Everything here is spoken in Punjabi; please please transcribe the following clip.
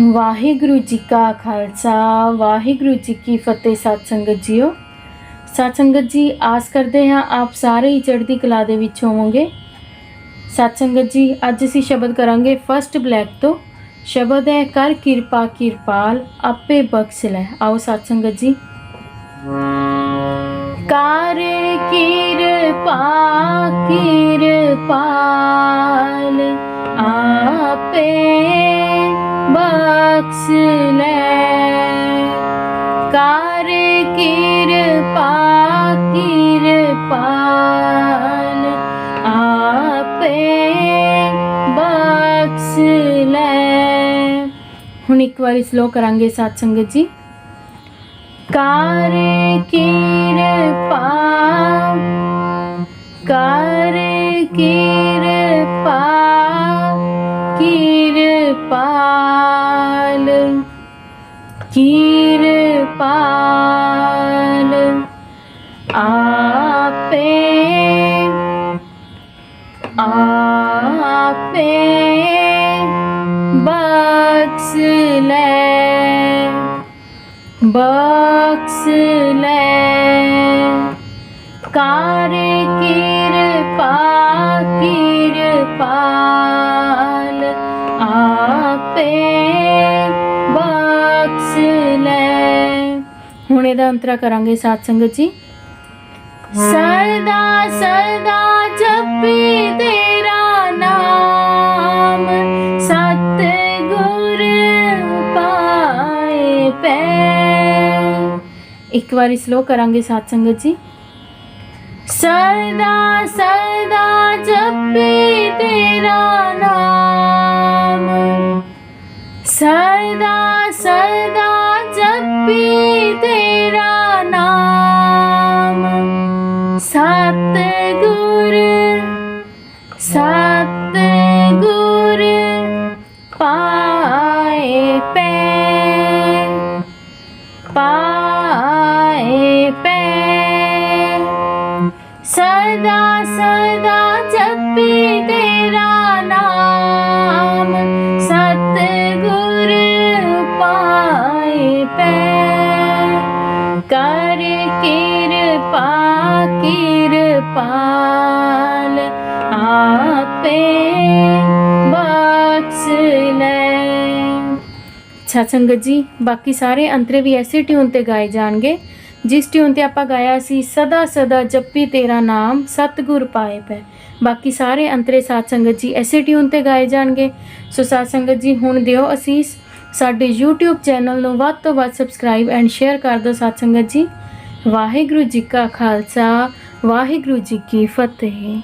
ਵਾਹਿਗੁਰੂ ਜੀ ਕਾ ਖਾਲਸਾ, ਵਾਹਿਗੁਰੂ ਜੀ ਕੀ ਫਤਿਹ ਸਤ ਸੰਗਤ ਜੀਓ। ਸਤ ਸੰਗਤ ਜੀ, ਆਸ ਕਰਦੇ ਹਾਂ ਆਪ ਸਾਰੇ ਹੀ ਚੜ੍ਹਦੀ ਕਲਾ ਦੇ ਵਿੱਚ ਹੋਵੋਗੇ। ਸਤ ਸੰਗਤ ਜੀ, ਅੱਜ ਅਸੀਂ ਸ਼ਬਦ ਕਰਾਂਗੇ ਫਰਸਟ ਬਲੈਕ ਤੋਂ। ਸ਼ਬਦ ਹੈ, ਕਰ ਕਿਰਪਾ, ਕਿਰਪਾਲ, ਆਪੇ ਬਖਸ਼ ਲੈ। ਆਓ ਸਤ ਸੰਗਤ ਜੀ। ਕਰ ਕਿਰਪਾ, ਕਿਰਪਾਲ। ਬਖਸ਼ ਲੈ। ਕਰ ਕਿਰਪਾ ਕਿਰਪਾਲ ਆਪੇ ਬਖਸ਼ ਲੈ। ਹੁਣ ਇੱਕ ਵਾਰੀ ਸਲੋ ਕਰਾਂਗੇ ਸਾਥ ਸੰਗਤ ਜੀ। ਕਰ ਕਿਰਪਾ ਕਰ ਕਿਰਪਾ ਕਿਰਪਾਲ ਕਿਰਪਾਲ ਆਪੇ ਆਪੇ ਬਖਸ਼ ਲੈ ਬਖਸ਼ ਲੈ ਕਰ ਕਿਰਪਾ ਕਿਰਪਾਲ ਆਪੇ ਬਖਸ਼ ਲੈ। ਹੁਣ ਇਹਦਾ ਅੰਤਰਾ ਕਰਾਂਗੇ ਸਾਥ ਸੰਗਤ ਜੀ। ਸਰਦਾ ਸਰਦਾ ਜਪੀ ਤੇਰਾ ਨਾਮ। ਸਤ ਗੁਰ ਪਾਏ ਪੈ। ਇੱਕ ਵਾਰੀ ਸਲੋ ਕਰਾਂਗੇ ਸਾਥ ਸੰਗਤ ਜੀ। ਸਰਦਾ ਸਰਦਾ ਜਪੀ ਤੇਰਾ ਨਾਮ। ਸਤ ਗੁਰ ਪਾਏ ਪੈ ਪਾਏ ਪੈ ਸਦਾ ਸਦਾ ਜਪੀ ਤੇਰਾ ਨਾਮ ਸਤ ਗੁਰ ਪਾਏ ਪੈ ਕਰ ਕਿਰਪਾ ਕਿਰਪਾਲ ਆਪੇ ਬਖਸ਼ ਲੈ ਅੱਛਾ, ਸੰਗਤ ਜੀ, ਬਾਕੀ ਸਾਰੇ ਅੰਤਰੇ ਵੀ ਐਸੇ ਟਿਊਨ ਤੇ ਗਾਏ ਜਾਣਗੇ, ਜਿਸ ਟਿਊਨ ਤੇ ਆਪਾਂ ਗਾਇਆ ਸੀ, ਸਦਾ ਸਦਾ ਜਪੀ ਤੇਰਾ ਨਾਮ, ਸਤਿਗੁਰ ਪਾਏ ਪੈ। ਬਾਕੀ ਸਾਰੇ ਅੰਤਰੇ ਸਾਧ ਸੰਗਤ ਜੀ ਐਸੇ ਟਿਊਨ ਤੇ ਗਾਏ ਜਾਣਗੇ। ਸੋ ਸਾਧ ਸੰਗਤ ਜੀ, ਹੁਣ ਦਿਓ ਅਸੀਸ। ਸਾਡੇ YouTube ਚੈਨਲ ਨੂੰ ਵੱਧ ਤੋਂ ਵੱਧ ਸਬਸਕ੍ਰਾਈਬ ਐਂਡ ਸ਼ੇਅਰ ਕਰ ਦਿਓ ਸਾਧ ਸੰਗਤ ਜੀ। ਵਾਹਿਗੁਰੂ ਜੀ ਕਾ ਖਾਲਸਾ, ਵਾਹਿਗੁਰੂ ਜੀ ਕੀ ਫਤਿਹ।